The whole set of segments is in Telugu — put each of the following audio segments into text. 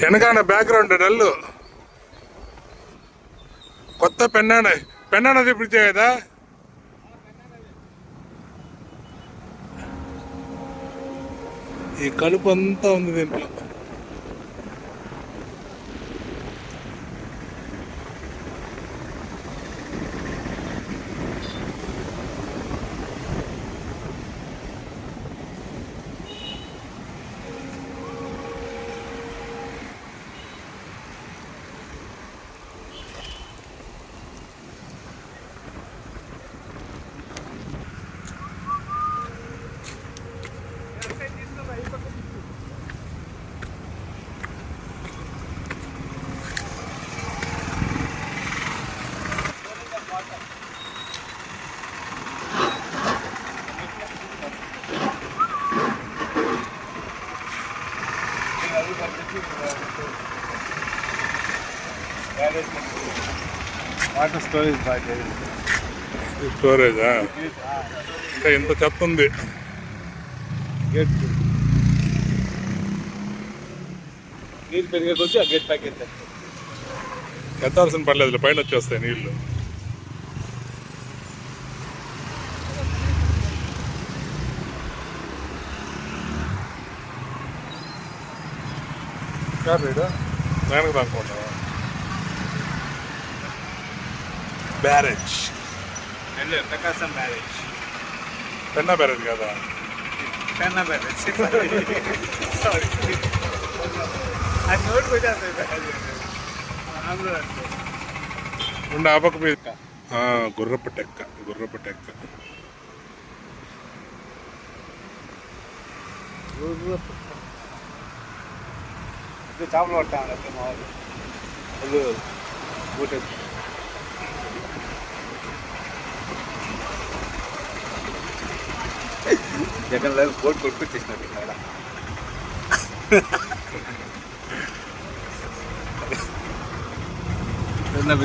వెనకాన బ్యాక్గ్రౌండ్ డల్లు కొత్త పెన్నాడ పెన్నాడ తెప్పించే కదా ఈ కలుపు అంతా ఉంది దీంట్లో. వాటర్ స్టోరేజ్ బాగా స్టోరేజా ఇంకా ఇంత చెత్త ఉంది. గేట్ నీళ్ళు పెరిగే కొద్దీ ఆ గేట్ ప్యాక్ ఎత్తారు ఎత్తాల్సిన పర్లేదు పైన వచ్చేస్తాయి నీళ్లు వెనక దానుకుంటా barrage Nellore Prakasam barrage Penna barrage కదా పెన్నా బ్యారేజ్ సారీ అది నోట్ పెట్టేస్తాయి బ్యారేజ్ ఆంధ్ర అంటే ఉండ ఆపక మీద ఆ, గుర్రపు టెక్క గుర్రపు టెక్క ఇది చేపలు పట్టాను అక్కడ మా వాళ్ళు జగన్ లేదు బోట్ కొట్టుకొచ్చేసినట్టు ఇక్కడ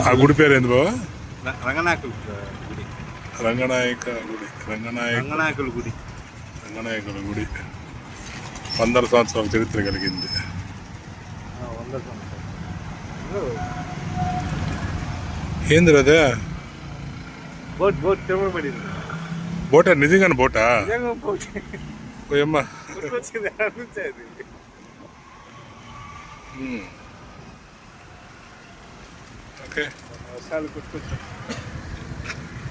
ఆ గుడి పేరు ఏంది బాబా రంగనాయకుల గుడి రంగనాయక గుడి రంగనాయక రంగనాయకుల గుడి రంగనాయకుల గుడి వందల సంవత్సరాల చరిత్ర కలిగింది ఏంది అదే బోట్ బోట్ బోటా? నిజంగానే. ఓకే.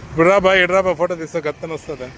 ఇప్పుడు రా బా ఇటు రా బా ఫోటో తీస్తా గత్తన వస్తుందా